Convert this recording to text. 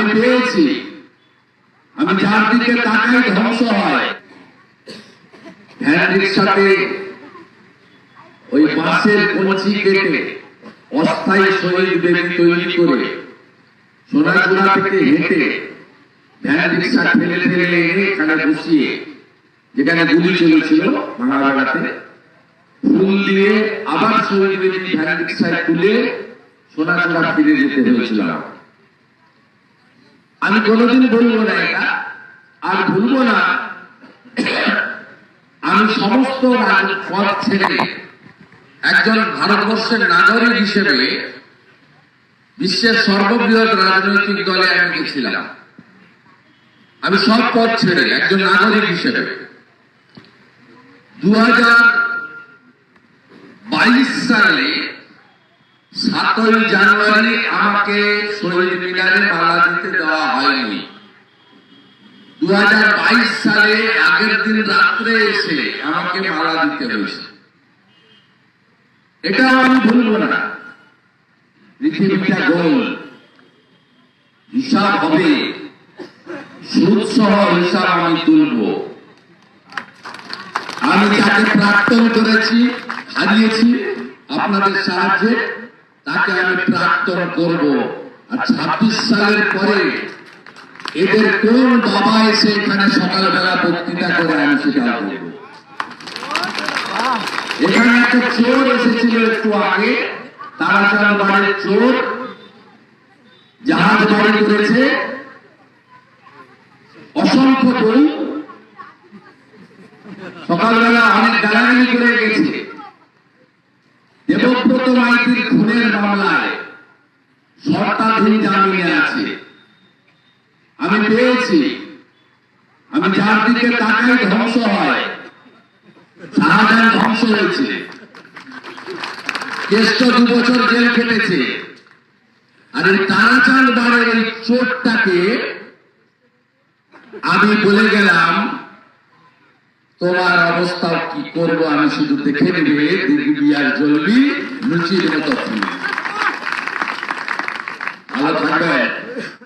আমি পেয়েছি আমি যার দিকে তাকাই ধ্বংস হয় রিক্সাতে ওই বাসের কঞ্চি কেটে অস্থায়ী শহীদ বেদি তৈরি করে সোনাগুড়া থেকে হেঁটে ভ্যান রিক্সা ঠেলে ঠেলে এনে এখানে বসিয়ে, যেখানে গুলি চলেছিল ভাঙাবাড়াতে ফুল দিয়ে আবার শহীদ বেদি ভ্যান রিক্সায় তুলে সোনাগুড়া ফিরে যেতে হয়েছিল। আমি কোনোদিন বলব না এটা, আর ভুলবো না। আমি সমস্ত পদ ছেড়ে একজন ভারতবর্ষের নাগরিক হিসেবে বিশ্বের সর্ববৃহৎ রাজনৈতিক দলে আমি গেছিলাম। আমি সব পদ ছেড়ে একজন নাগরিক হিসেবে। দু সালে সাতই জানুয়ারি আমাকে শহীদ মিনারে মালা দিতে দেওয়া হয়নি। দু সালে আগের দিন রাত্রে এসে আমাকে মালা দিতে হয়েছে। এটা আমি ভুলবো না। পৃথিবীটা গোল। হিসাব হবে। সুদ সহ হিসাব আমি তুলব। আমি যাকে প্রাক্তন করেছি, হারিয়েছি, আপনাদের সাহায্যে তাকে আমি প্রাক্তন করব। আর ছাব্বিশ সালের পরে এদের কোন বাবা এসে এখানে সকালবেলা বক্তৃতা করে আমি সেটা এখানে একটা চোর এসেছিল একটু আগে, তারাচাঁদ বাড়ির চোর, জাহাজ বাড়ি করেছে। অসংখ্য বই সকালবেলা অনেক গালাগালি করে গেছে। মাইতির খুনের মামলায় শর্তাধীন জামিনে আছে। আমি পেয়েছি। আমি যার দিকে তাকাই ধ্বংস হয়। ধ্বংস হয়েছে। কেষ্ট দু বছর জেল খেটেছে। আর এই তারাচাঁদ বাড়ির এই চোরটাকে আমি বলে গেলাম তোমার অবস্থা কি করব আমি শুধু দেখে নেবে? দিদি আর জ্বলবি, লুচির মতো আলো থাকবে